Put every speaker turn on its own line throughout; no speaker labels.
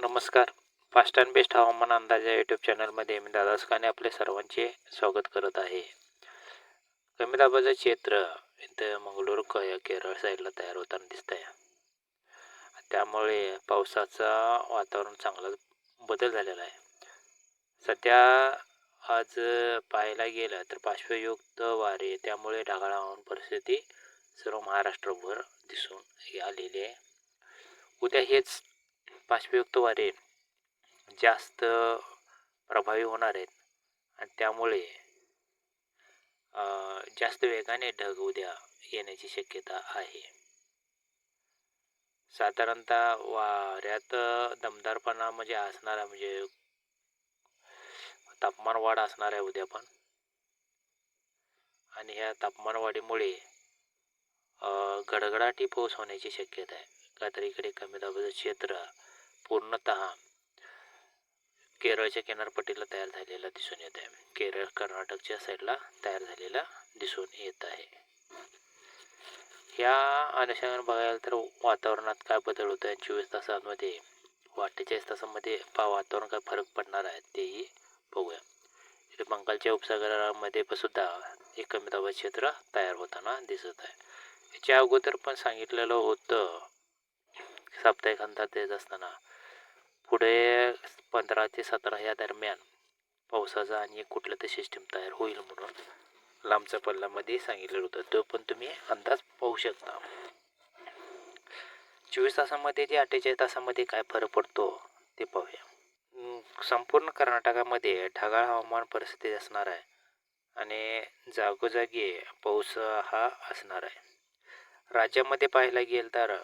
नमस्कार. Fast and best हवामान अंदाज या यूट्यूब चॅनलमध्ये मी दादा सुकाने आपले सर्वांचे स्वागत करत आहे. कमी दाबाचं क्षेत्र इथं मंगळूर या केरळ साईडला तयार होताना दिसत आहे त्यामुळे पावसाचा वातावरण चांगला बदल झालेला आहे. सध्या आज पाहायला गेलं तर पार्श्वयुक्त वारे त्यामुळे ढगाळ हवामान परिस्थिती सर्व महाराष्ट्रभर दिसून आलेली आहे. उद्या हेच बाष्पयुक्त वारे जास्त प्रभावी होणार आहेत. आणि त्यामुळे जास्त वेगाने ढग उद्या येण्याची शक्यता आहे. साधारणतः वाऱ्यात दमदारपणा म्हणजे असणारा म्हणजे तापमान वाढ असणार आहे उद्या पण. आणि ह्या तापमान वाढीमुळे गडगडाटी पाऊस होण्याची शक्यता आहे. का तर इकडे कमी दाबाचं क्षेत्र पूर्णत केरळच्या किनारपट्टीला तयार झालेला दिसून येत आहे. केरळ कर्नाटकच्या साईडला तयार झालेला दिसून येत आहे. या अनुषंगाने बघायला तर वातावरणात काय बदल होत आहे चोवीस तासांमध्ये व अठ्ठेचाळीस तासांमध्ये पा वातावरण काय फरक पडणार आहे तेही बघूया. इथे बंगालच्या उपसागरामध्ये पण सुद्धा एक कमी दाबाचे क्षेत्र तयार होताना दिसत आहे. याच्या अगोदर पण सांगितलेलं होतं साप्ताहिक अंदाज देत असताना. पुढे पंधरा ते सतरा या दरम्यान पावसाचा आणि एक कुठलं तर सिस्टीम तयार होईल म्हणून लांबच्या पल्ल्यामध्ये सांगितलेलं होतं. तो पण तुम्ही अंदाज पाहू शकता. चोवीस तासामध्ये ते अठ्ठेचाळीस तासामध्ये काय फरक पडतो ते पाहूया. संपूर्ण कर्नाटकामध्ये ढगाळ हवामान परिस्थिती असणार आहे आणि जागोजागी पाऊस हा असणार आहे. राज्यामध्ये पाहायला गेलं तर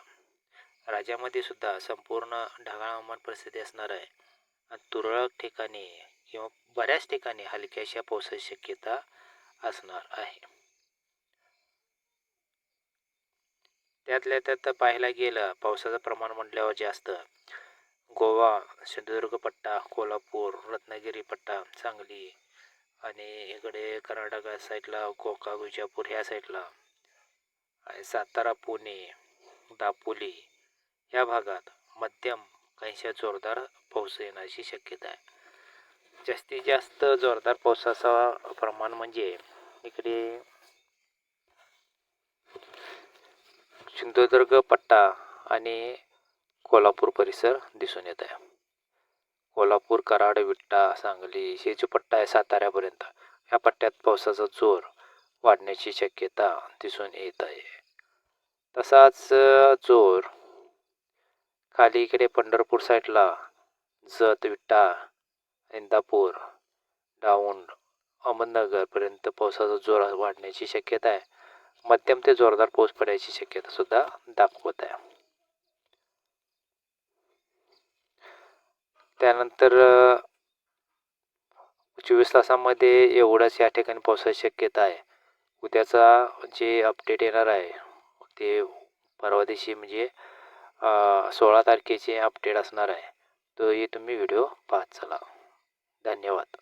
राज्यामध्ये सुद्धा संपूर्ण ढगाळ हवामान परिस्थिती असणार आहे. तुरळक ठिकाणी किंवा बऱ्याच ठिकाणी हलक्याशा पावसाची शक्यता असणार आहे. त्यातल्या त्यात पाहायला गेलं पावसाचं प्रमाण म्हटल्यावर जास्त. गोवा सिंधुदुर्ग पट्टा कोल्हापूर रत्नागिरी पट्टा सांगली आणि इकडे कर्नाटक साईडला गोका विजापूर ह्या साईडला सातारा पुणे दापोली या भागात मध्यम काहीशा जोरदार पाऊस येण्याची शक्यता आहे. जास्तीत जास्त जोरदार पावसाचा प्रमाण म्हणजे इकडे सिंधुदुर्ग पट्टा आणि कोल्हापूर परिसर दिसून येत आहे. कोल्हापूर कराड विट्टा सांगली हे जो पट्टा आहे साताऱ्यापर्यंत या पट्ट्यात पावसाचा जोर वाढण्याची शक्यता दिसून येत आहे. तसाच जोर खाली इकडे पंढरपूर साईडला जत विट्टा इंदापूर डाऊंड अहमदनगरपर्यंत पावसाचा जोर वाढण्याची शक्यता आहे. मध्यम ते जोरदार पाऊस पडायची शक्यता सुद्धा दाखवत आहे. त्यानंतर चोवीस तासामध्ये एवढंच या ठिकाणी पावसाची शक्यता आहे. उद्याचा जे अपडेट येणार आहे ते परवा दिवशी म्हणजे सोळा तारखेचे अपडेट असणार आहे. तोही तुम्ही व्हिडिओ पाहत चला. धन्यवाद.